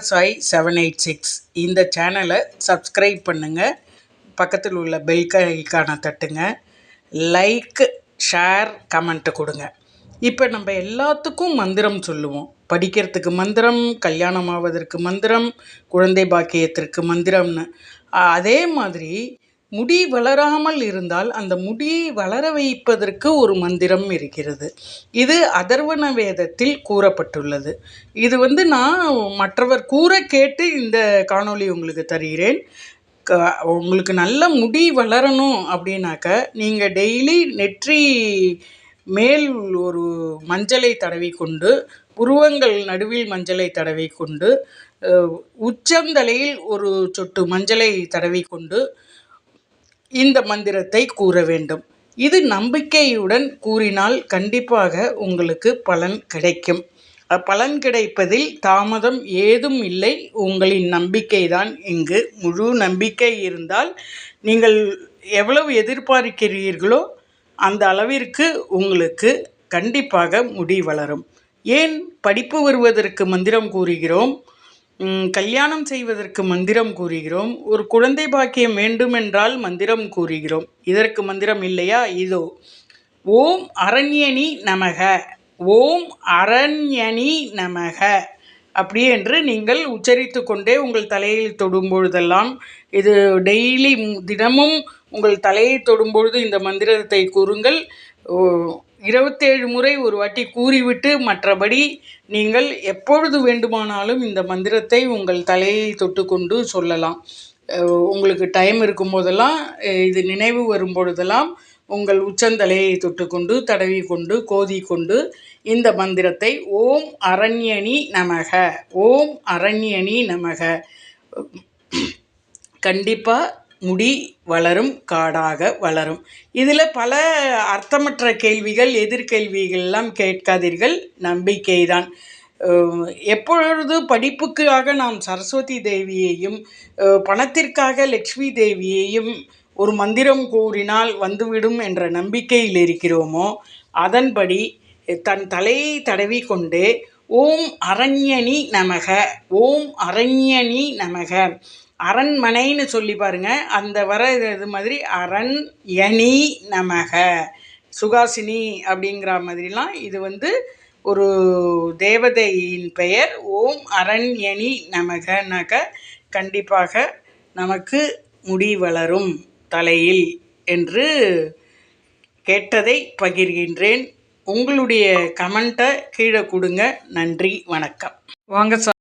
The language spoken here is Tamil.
சாய் செவன் எயிட் சிக்ஸ் இந்த சேனலை சப்ஸ்கிரைப் பண்ணுங்கள் பக்கத்தில் உள்ள பெல் ஐக்கானை தட்டுங்க. லைக் ஷேர் கமெண்ட்டு கொடுங்க. இப்போ நம்ம எல்லாத்துக்கும் மந்திரம் சொல்லுவோம். படிக்கிறதுக்கு மந்திரம் கல்யாணம் ஆவதற்கு மந்திரம் குழந்தை பாக்கியத்திற்கு மந்திரம்னு. அதே மாதிரி முடி வளராமல் இருந்தால் அந்த முடி வளர வைப்பதற்கு ஒரு மந்திரம் இருக்கிறது. இது அதர்வன வேதத்தில் கூறப்பட்டுள்ளது. இது வந்து நான் மற்றவர் கூற கேட்டு இந்த காணொளி உங்களுக்கு தருகிறேன். க உங்களுக்கு நல்ல முடி வளரணும் அப்படின்னாக்க நீங்கள் டெய்லி நெற்றி மேல் ஒரு மஞ்சளை தடவி கொண்டு உருவங்கள் நடுவில் மஞ்சளை தடவி கொண்டு உச்சந்தலையில் ஒரு சொட்டு மஞ்சளை தடவி கொண்டு இந்த மந்திரத்தை கூற வேண்டும். இது நம்பிக்கையுடன் கூறினால் கண்டிப்பாக உங்களுக்கு பலன் கிடைக்கும். பலன் கிடைப்பதில் தாமதம் ஏதும் இல்லை. உங்களின் நம்பிக்கை தான் இங்கு முழு நம்பிக்கை இருந்தால் நீங்கள் எவ்வளவு எதிர்பார்க்கிறீர்களோ அந்த அளவிற்கு உங்களுக்கு கண்டிப்பாக முடி வளரும். ஏன்? படிப்பு வருவதற்கு மந்திரம் கூறுகிறோம். கல்யாணம் செய்வதற்கு மந்திரம் கூறுகிறோம். ஒரு குழந்தை பாக்கியம் வேண்டுமென்றால் மந்திரம் கூறுகிறோம். இதற்கு மந்திரம் இல்லையா? இதோ. ஓம் அரண்யணி நமக. ஓம் அரண்யணி நமக. அப்படி என்று நீங்கள் உச்சரித்து கொண்டே உங்கள் தலையில் தொடும் பொழுதெல்லாம் இது டெய்லி தினமும் உங்கள் தலையை தொடும்பொழுது இந்த மந்திரத்தை கூறுங்கள். இருபத்தேழு முறை ஒரு வாட்டி கூறிவிட்டு மற்றபடி நீங்கள் எப்பொழுது வேண்டுமானாலும் இந்த மந்திரத்தை உங்கள் தலையை தொட்டுக்கொண்டு சொல்லலாம். உங்களுக்கு டைம் இருக்கும்போதெல்லாம் இது நினைவு வரும் பொழுதெல்லாம் உங்கள் உச்சந்தலையை தொட்டுக்கொண்டு தடவி கொண்டு கோதி கொண்டு இந்த மந்திரத்தை ஓம் அரண்யணி நமக ஓம் அரண்யணி நமக. கண்டிப்பாக முடி வளரும் காடாக வளரும். இதில் பல அர்த்தமற்ற கேள்விகள் எதிர்கேள்விகள்லாம் கேட்காதீர்கள். நம்பிக்கைதான். எப்பொழுது படிப்புக்காக நாம் சரஸ்வதி தேவியையும் பணத்திற்காக லக்ஷ்மி தேவியையும் ஒரு மந்திரம் கூறினால் வந்துவிடும் என்ற நம்பிக்கையில் இருக்கிறோமோ அதன்படி தன் தலையை தடவி கொண்டே ஓம் அரண்யணி நமக ஓம் அரண்யணி நமக. அரண்மனைன்னு சொல்லி பாருங்க அந்த வர இது மாதிரி அரண் யனி நமக. சுகாசினி அப்படிங்கிற மாதிரிலாம் இது வந்து ஒரு தேவதையின் பெயர். ஓம் அரண்யணி நமகனாக்க கண்டிப்பாக நமக்கு முடி வளரும் தலையில் என்று கேட்டதை பகிர்கின்றேன். உங்களுடைய கமெண்ட்டை கீழே கொடுங்க. நன்றி வணக்கம். வாங்க